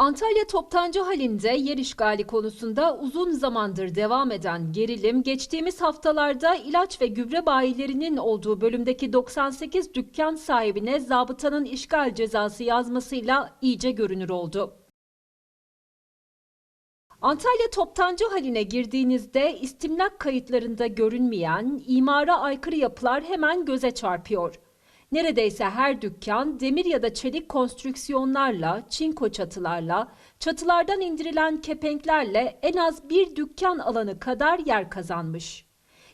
Antalya Toptancı halinde yer işgali konusunda uzun zamandır devam eden gerilim geçtiğimiz haftalarda ilaç ve gübre bayilerinin olduğu bölümdeki 98 dükkan sahibine zabıtanın işgal cezası yazmasıyla iyice görünür oldu. Antalya toptancı haline girdiğinizde istimlak kayıtlarında görünmeyen imara aykırı yapılar hemen göze çarpıyor. Neredeyse her dükkan demir ya da çelik konstrüksiyonlarla, çinko çatılarla, çatılardan indirilen kepenklerle en az bir dükkan alanı kadar yer kazanmış.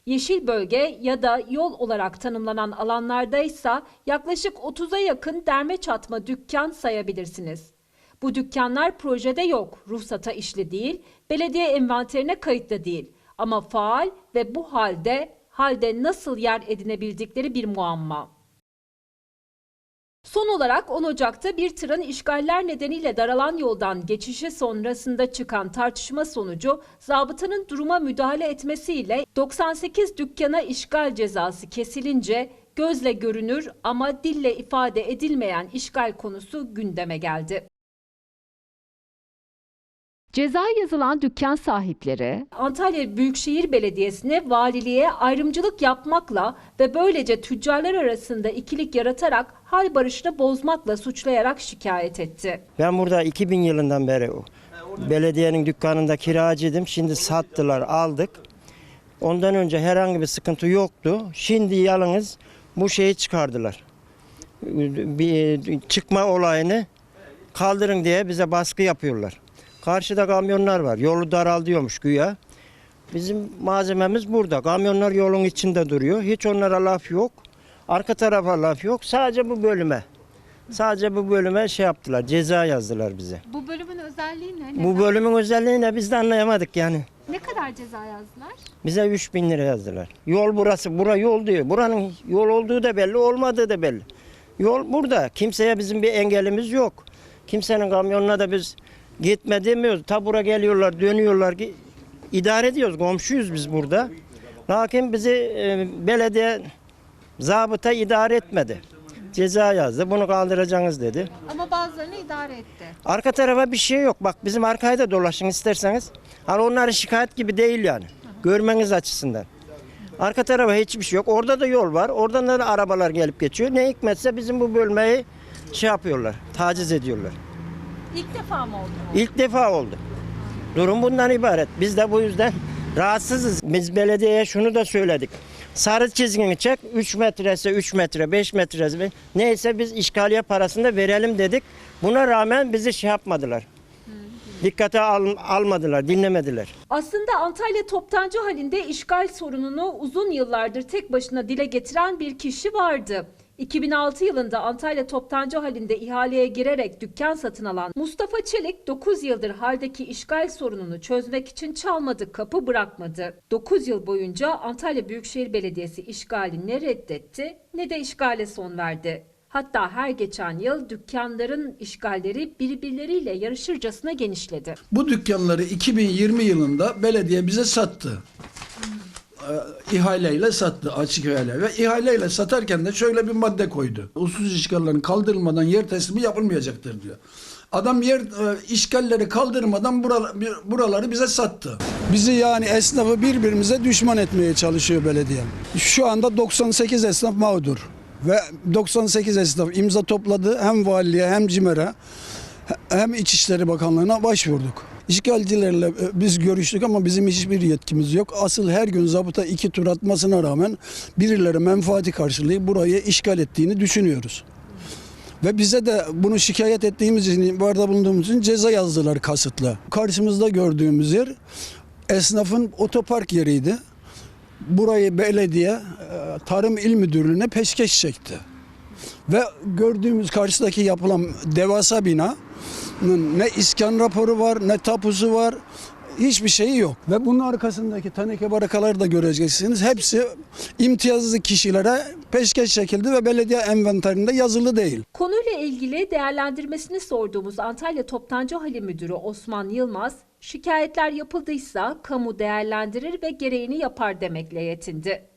Yeşil bölge ya da yol olarak tanımlanan alanlarda ise yaklaşık 30'a yakın derme çatma dükkan sayabilirsiniz. Bu dükkanlar projede yok, ruhsata işli değil, belediye envanterine kayıtlı değil. Ama faal ve bu halde halde nasıl yer edinebildikleri bir muamma. Son olarak 10 Ocak'ta bir tırın işgaller nedeniyle daralan yoldan geçişi sonrasında çıkan tartışma sonucu zabıtanın duruma müdahale etmesiyle 98 dükkana işgal cezası kesilince gözle görünür ama dille ifade edilmeyen işgal konusu gündeme geldi. Ceza yazılan dükkan sahipleri Antalya Büyükşehir Belediyesi'ne valiliğe ayrımcılık yapmakla ve böylece tüccarlar arasında ikilik yaratarak hal barışını bozmakla suçlayarak şikayet etti. Ben burada 2000 yılından beri belediyenin dükkanında kiracıydım. Şimdi sattılar, aldık. Ondan önce herhangi bir sıkıntı yoktu. Şimdi yalnız bu şeyi çıkardılar. Bir çıkma olayını kaldırın diye bize baskı yapıyorlar. Karşıda kamyonlar var. Yolu daral diyormuş güya. Bizim malzememiz burada. Kamyonlar yolun içinde duruyor. Hiç onlara laf yok. Arka tarafa laf yok. Sadece bu bölüme. Sadece bu bölüme şey yaptılar. Ceza yazdılar bize. Bu bölümün özelliği ne? Bu bölümün özelliğini de biz de anlayamadık yani. Ne kadar ceza yazdılar? Bize 3000 lira yazdılar. Yol burası. Bura yol diyor. Buranın yol olduğu da belli, olmadığı da belli. Yol burada. Kimseye bizim bir engelimiz yok. Kimsenin kamyonuna da biz gitme demiyoruz. Tabura geliyorlar, dönüyorlar. ki idare ediyoruz. Komşuyuz biz burada. Lakin bizi e, belediye zabıta idare etmedi. Ceza yazdı. Bunu kaldıracaksınız dedi. Ama bazılarını idare etti. Arka tarafa bir şey yok. Bak bizim arkaya da dolaşın isterseniz. Hani onların şikayet gibi değil yani. Görmeniz açısından. Arka tarafa hiçbir şey yok. Orada da yol var. Oradan da arabalar gelip geçiyor. Ne hikmetse bizim bu bölmeyi şey yapıyorlar. Taciz ediyorlar. İlk defa mı oldu? İlk defa oldu. Durum bundan ibaret. Biz de bu yüzden rahatsızız. Biz belediyeye şunu da söyledik. Sarı çizgini çek. 3 metresi 3 metre, 5 metresi. Neyse biz işgaliye parasını da verelim dedik. Buna rağmen bizi şey yapmadılar. Dikkate al- almadılar, dinlemediler. Aslında Antalya toptancı halinde işgal sorununu uzun yıllardır tek başına dile getiren bir kişi vardı. 2006 yılında Antalya toptancı halinde ihaleye girerek dükkan satın alan Mustafa Çelik 9 yıldır haldeki işgal sorununu çözmek için çalmadık kapı bırakmadı. 9 yıl boyunca Antalya Büyükşehir Belediyesi işgali ne reddetti ne de işgale son verdi. Hatta her geçen yıl dükkanların işgalleri birbirleriyle yarışırcasına genişledi. Bu dükkanları 2020 yılında belediye bize sattı. Ee, ihaleyle sattı açık ihale ve ihaleyle satarken de şöyle bir madde koydu. Usulsüz işgallerin kaldırılmadan yer teslimi yapılmayacaktır diyor. Adam yer e, işgalleri kaldırmadan buraları, buraları bize sattı. Bizi yani esnafı birbirimize düşman etmeye çalışıyor belediye. Şu anda 98 esnaf mağdur. Ve 98 esnaf imza topladı hem valiliğe hem CİMER'e hem İçişleri Bakanlığı'na başvurduk. İşgalcilerle e, biz görüştük ama bizim hiçbir yetkimiz yok. Asıl her gün zabıta iki tur atmasına rağmen birileri menfaati karşılığı burayı işgal ettiğini düşünüyoruz. Ve bize de bunu şikayet ettiğimiz için, ihbarda bulunduğumuz için ceza yazdılar kasıtlı. Karşımızda gördüğümüz yer esnafın otopark yeriydi. Burayı belediye e, Tarım İl Müdürlüğü'ne peşkeş çekti. Ve gördüğümüz karşıdaki yapılan devasa bina ne iskan raporu var ne tapusu var hiçbir şeyi yok. Ve bunun arkasındaki teneke barakaları da göreceksiniz. Hepsi imtiyazlı kişilere peşkeş çekildi ve belediye envanterinde yazılı değil. Konuyla ilgili değerlendirmesini sorduğumuz Antalya Toptancı Hali Müdürü Osman Yılmaz, şikayetler yapıldıysa kamu değerlendirir ve gereğini yapar demekle yetindi.